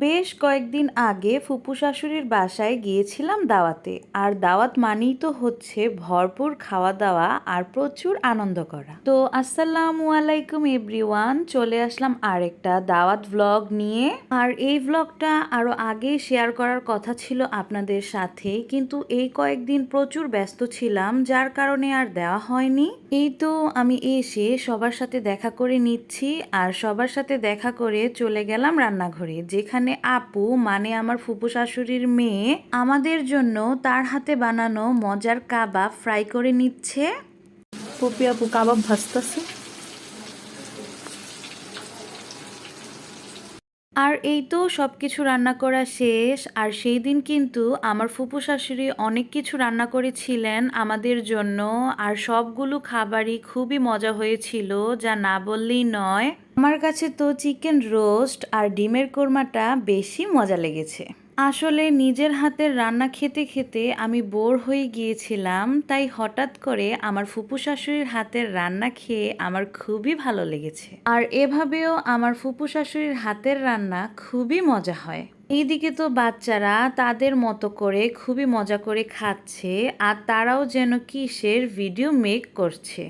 বেশ কয়েকদিন আগে ফুপু শাশুড়ির বাসায় গিয়েছিলাম দাওয়াতে। আর দাওয়াত মানেই তো হচ্ছে ভরপুর খাওয়া দাওয়া আর প্রচুর আনন্দ করা। তো আসসালামু আলাইকুম এভরিওয়ান, চলে আসলাম আরেকটা দাওয়াত ভ্লগ নিয়ে। আর এই ভ্লগটা আরও আগে শেয়ার করার কথা ছিল আপনাদের সাথে, কিন্তু এই কয়েকদিন প্রচুর ব্যস্ত ছিলাম, যার কারণে আর দেওয়া হয়নি। এই তো আমি এসে সবার সাথে দেখা করে নিচ্ছি, আর সবার সাথে দেখা করে চলে গেলাম রান্নাঘরে, যেখানে আপু মানে আমার ফুপু শাশুড়ির মেয়ে, আমাদের জন্য তার হাতে বানানো মজার কাবাব ফ্রাই করে নিচ্ছে। পপি আপু, কাবাব ভাজতেছে? আর এই তো সব কিছু রান্না করা শেষ, আর সেই দিন কিন্তু আমার ফুপু শাশুড়ি অনেক কিছু রান্না করেছিলেন আমাদের জন্য, আর সবগুলো খাবারই খুবই মজা হয়েছিল, যা না বললেই নয়। আমার কাছে তো চিকেন রোস্ট আর ডিমের কোরমাটা বেশি মজা লেগেছে। আসলে নিজের হাতের রান্না খেতে খেতে আমি বোর হয়ে গিয়েছিলাম, তাই হঠাৎ করে আমার ফুপু শাশুড়ির হাতের রান্না খেয়ে আমার খুবই ভালো লেগেছে। আর এভাবেও আমার ফুপু শাশুড়ির হাতের রান্না খুবই মজা হয়। এইদিকে তো বাচ্চারা তাদের মতো করে খুবই মজা করে খাচ্ছে, আর তারাও যেন কিসের ভিডিও মেক করছে।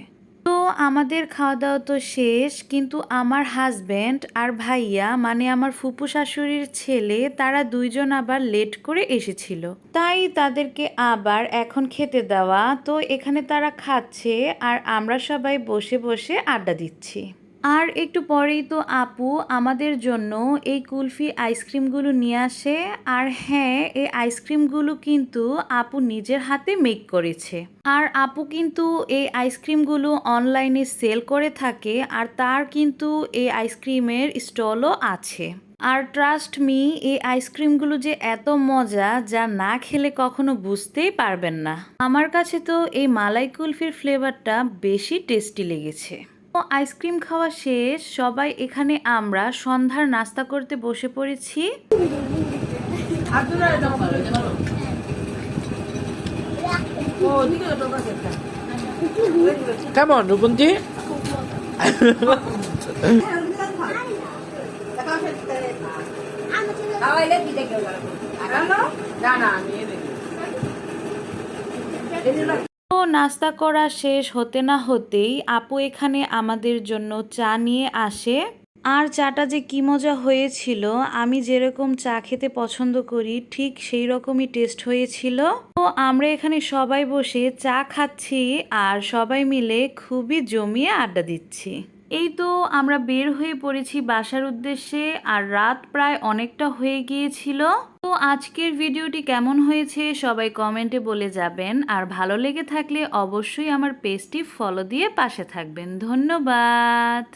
তো আমাদের খাওয়া দাওয়া তো শেষ, কিন্তু আমার হাজব্যান্ড আর ভাইয়া মানে আমার ফুপু শাশুড়ির ছেলে, তারা দুইজন আবার লেট করে এসেছিল। তাই তাদেরকে আবার এখন খেতে দেওয়া, তো এখানে তারা খাচ্ছে আর আমরা সবাই বসে বসে আড্ডা দিচ্ছি। আর একটু পরেই তো আপু আমাদের জন্য এই কুলফি আইসক্রিমগুলো নিয়ে আসে। আর হ্যাঁ এই আইসক্রিমগুলো কিন্তু আপু নিজের হাতে মেক করেছে। আর আপু কিন্তু এই আইসক্রিমগুলো অনলাইনে সেল করে থাকে আর তার কিন্তু এই আইসক্রিমের স্টলও আছে। আর ট্রাস্ট মি এই আইসক্রিমগুলো যে এত মজা যা না খেলে কখনো বুঝতেই পারবেন না। আমার কাছে তো এই মালাই কুলফির ফ্লেভারটা বেশি টেস্টি লেগেছে। আইসক্রিম খাওয়া শেষ সবাই এখানে আমরা সন্ধ্যার নাস্তা করতে বসে পড়েছি। কেমন রূপন্তী নাস্তা করা শেষ হতে না হতেই আপু এখানে আমাদের জন্য চা নিয়ে আসে। আর চাটা যে কী মজা হয়েছিল, আমি যেরকম চা খেতে পছন্দ করি, ঠিক সেই রকমই টেস্ট হয়েছিল। তো আমরা এখানে সবাই বসে চা খাচ্ছি আর সবাই মিলে খুবই জমিয়ে আড্ডা দিচ্ছি। এই তো আমরা বের হয়ে পড়েছি বাসার উদ্দেশ্যে, আর রাত প্রায় অনেকটা হয়ে গিয়েছিল। তো আজকের ভিডিওটি কেমন হয়েছে সবাই কমেন্টে বলে যাবেন, আর ভালো লেগে থাকলে অবশ্যই আমার পেজটি ফলো দিয়ে পাশে থাকবেন। ধন্যবাদ!